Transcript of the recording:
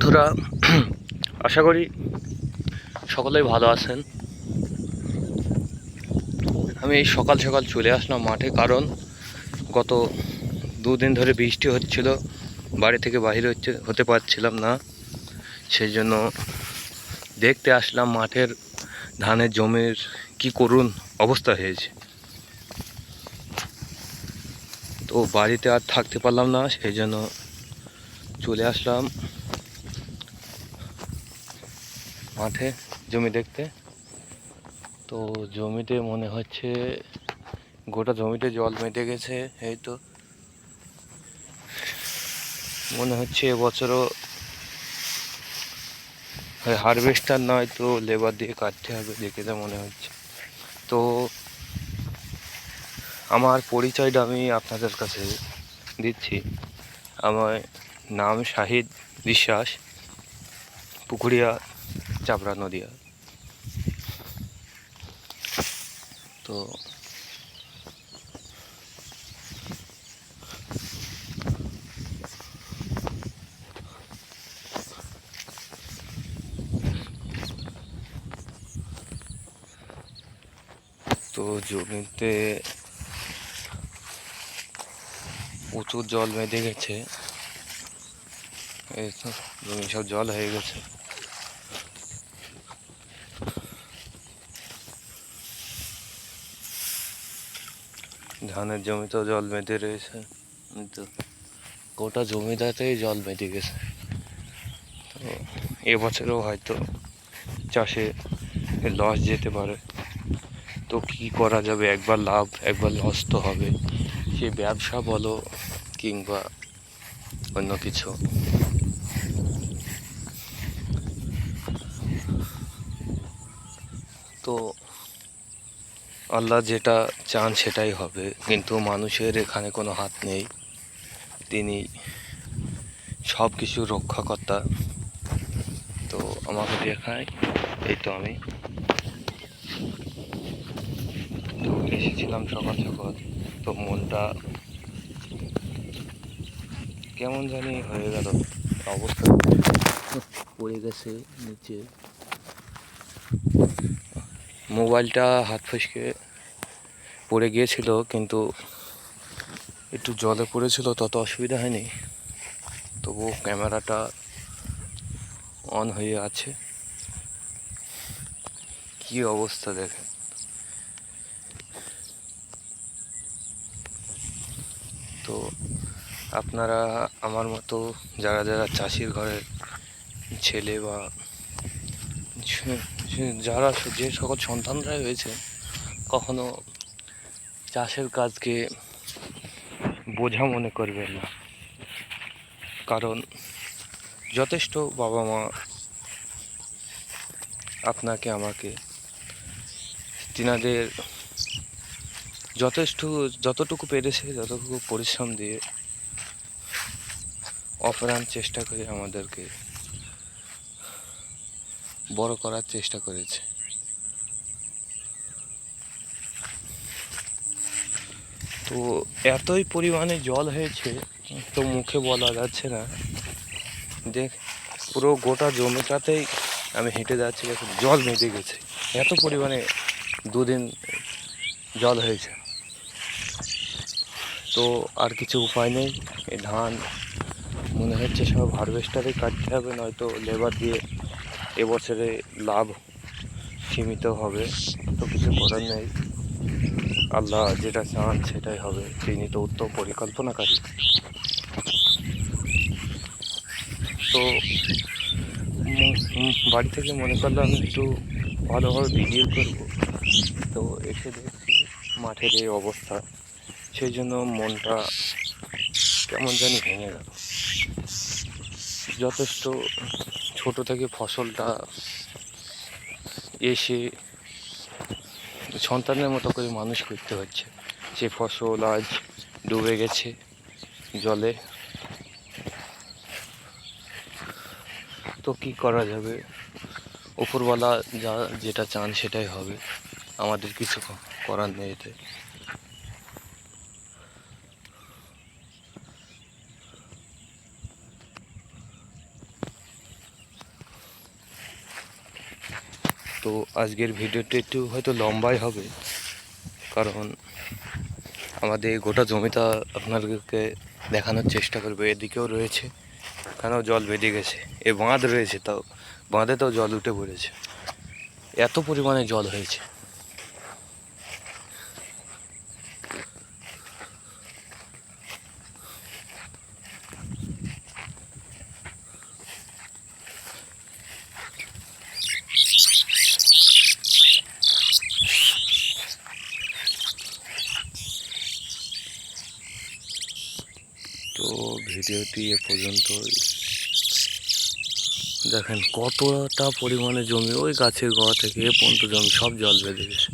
বন্ধুরা, আশা করি সকলেই ভালো আছেন। আমি এই সকাল সকাল চলে আসলাম মাঠে কারণ গত দুদিন ধরে বৃষ্টি হচ্ছিল, বাড়ি থেকে বাইরে হচ্ছে, হতে পারছিলাম না। সেই জন্য দেখতে আসলাম মাঠের ধানের জমির কি করুন অবস্থা হয়েছে। তো বাড়িতে আর থাকতে পারলাম না, সেই জন্য চলে আসলাম। মাঠে জমি দেখতে। তো জমিতে মনে হচ্ছে গোটা জমিতে জল মেটে গেছে, এই তো। মনে হচ্ছে এবছরও হারভেস্টার নয় তো লেবার দিয়ে কাটতে হবে দেখে যা মনে হচ্ছে। তো আমার পরিচয়টা আমি আপনাদের কাছে দিচ্ছি। আমার নাম শাহিদ বিশ্বাস, পুকুরিয়া চাপড়া নদিয়া তো তো জমিতে প্রচুর জল বেঁধে গেছে। জমি সব জল হয়ে গেছে। ধানের জমিতেও জল বেঁধে রয়েছে। তো গোটা জমিটাতেই জল বেঁধে গেছে। তো এবছরেও হয়তো চাষে লস যেতে পারে। তো কি করা যাবে? একবার লাভ, একবার লস তো হবে। সে ব্যবসা বলো কিংবা অন্য কিছু। তো আল্লাহ যেটা চান সেটাই হবে। কিন্তু মানুষের এখানে কোনো হাত নেই। তিনি সব কিছু রক্ষাকর্তা। তো আমাকে দেখায় এই তো আমি। তো এসেছিলাম সকাল সকাল। তো মনটা কেমন জানি হয়ে গেল। অবস্থা পড়ে গেছে নিচে। মোবাইলটা হাত ফসকে পড়ে গিয়েছিল, কিন্তু একটু জলে পড়েছিল, তত অসুবিধা হয়নি। তবু ক্যামেরাটা অন হয়ে আছে। কি অবস্থা দেখেন। তো আপনারা আমার মতো যারা যারা চাষির ঘরের ছেলে বা যারা যে সকল সন্তানরাই হয়েছে কখনো চাষের কাজকে বোঝা মনে করবেন না। কারণ যথেষ্ট বাবা মা আপনাকে, আমাকে, তিনাদের যথেষ্ট, যতটুকু পেরেছে, যতটুকু পরিশ্রম দিয়ে অপ্রাণ চেষ্টা করে আমাদেরকে বড় করার চেষ্টা করেছে। তো এতই পরিমাণে জল হয়েছে, তো মুখে বলা যাচ্ছে না। দেখ, পুরো গোটা জমিটাতেই আমি হেঁটে যাচ্ছি দেখুন জল বেঁধে গেছে। এত পরিমাণে দুদিন জল হয়েছে। তো আর কিছু উপায় নেই, এই ধান মনে হচ্ছে সব হারভেস্টারে কাটতে হবে, নয়তো লেবার দিয়ে এবছরে লাভ সীমিত হবে, তো কিছু করার নেই। আল্লাহ যেটা চান সেটাই হবে, তিনি তো উত্তম পরিকল্পনাকারী। তো বাড়ি থেকে মনে করলাম একটু ভালোভাবে ভিডিও করব। তো এসে দেখছি মাঠের এই অবস্থা, সেই জন্য মনটা কেমন জানি ভেঙে গেল। যথেষ্ট ছোট থেকে ফসলটা এসে সন্তানের মতো করে মানুষ করতে হচ্ছে। সে ফসল আজ ডুবে গেছে জলে। তো কি করা যাবে? উপরওয়ালা যা যেটা চান সেটাই হবে। আমাদের কিছু করার নেই এতে। তো আজকের ভিডিওটা একটু হয়তো লম্বাই হবে, কারণ আমাদের গোটা জমিটা আপনাদেরকে দেখানোর চেষ্টা করবে। এদিকেও রয়েছে, এখানেও জল বেঁধে গেছে, এ বাঁধ রয়েছে তাও, বাঁধে তো জল উঠে পড়েছে। এত পরিমাণে জল হয়েছে। তো ভিডিওটি এ পর্যন্ত দেখেন কতটা পরিমাণে জমি ওই গাছের গোড়া থেকে এ পর্যন্ত জমি সব জল বেঁধে গেছে